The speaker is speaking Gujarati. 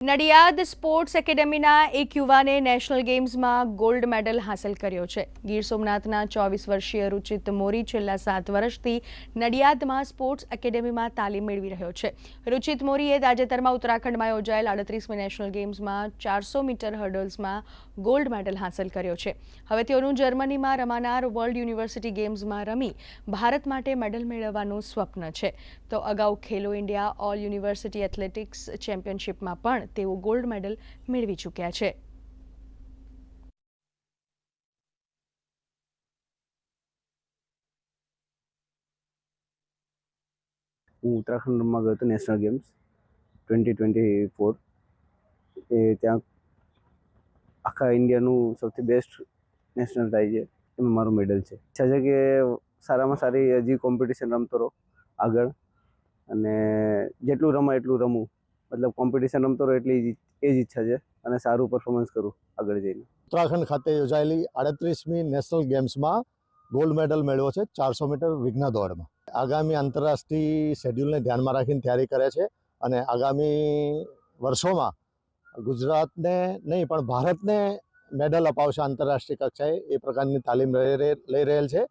નડિયાદ સ્પોર્ટ્સ એકેડેમીના એક યુવાને નેશનલ ગેમ્સમાં ગોલ્ડ મેડલ હાંસલ કર્યો છે. ગીર સોમનાથના ચોવીસ વર્ષીય રુચિત મોરી છેલ્લા સાત વર્ષથી નડિયાદમાં સ્પોર્ટ્સ એકેડેમીમાં તાલીમ મેળવી રહ્યો છે. રુચિત મોરીએ તાજેતરમાં ઉત્તરાખંડમાં યોજાયેલ આડત્રીસમી નેશનલ ગેમ્સમાં ચારસો મીટર હર્ડલ્સમાં ગોલ્ડ મેડલ હાંસલ કર્યો છે. હવે તેઓનું જર્મનીમાં રમાનાર વર્લ્ડ યુનિવર્સિટી ગેમ્સમાં રમી ભારત માટે મેડલ મેળવવાનું સ્વપ્ન છે. તો અગાઉ Khelo India all university athletics ચેમ્પિયનશિપમાં પણ તેઓ ગોલ્ડ મેડલ મેળવી ચૂક્યા છે. હું ઉત્તરાખંડમાં ગયો હતો national games twenty twenty four એ ત્યાં આખા ઇન્ડિયાનું સૌથી બેસ્ટ નેશનલ થાય છે. એમાં મારું મેડલ છે. ઈચ્છા છે કે સારામાં સારી હજી કોમ્પિટિશન રમતો રહો આગળ. અને જેટલું રમાય એટલું રમું. મતલબ કોમ્પિટિશન રમતો રહો એટલી એ જ ઈચ્છા છે અને સારું પરફોર્મન્સ કરું આગળ જઈને. ઉત્તરાખંડ ખાતે યોજાયેલી આડત્રીસમી નેશનલ ગેમ્સમાં ગોલ્ડ મેડલ મેળવ્યો છે ચારસો મીટર વિઘ્ન દોડમાં. આગામી આંતરરાષ્ટ્રીય શેડ્યુલને ધ્યાનમાં રાખીને તૈયારી કરે છે અને આગામી વર્ષોમાં ગુજરાતને નહીં, પણ ભારતને મેડલ અપાવશે આંતરરાષ્ટ્રીય કક્ષાએ. એ પ્રકારની તાલીમ લઈ રહે- લઈ રહેલ છે.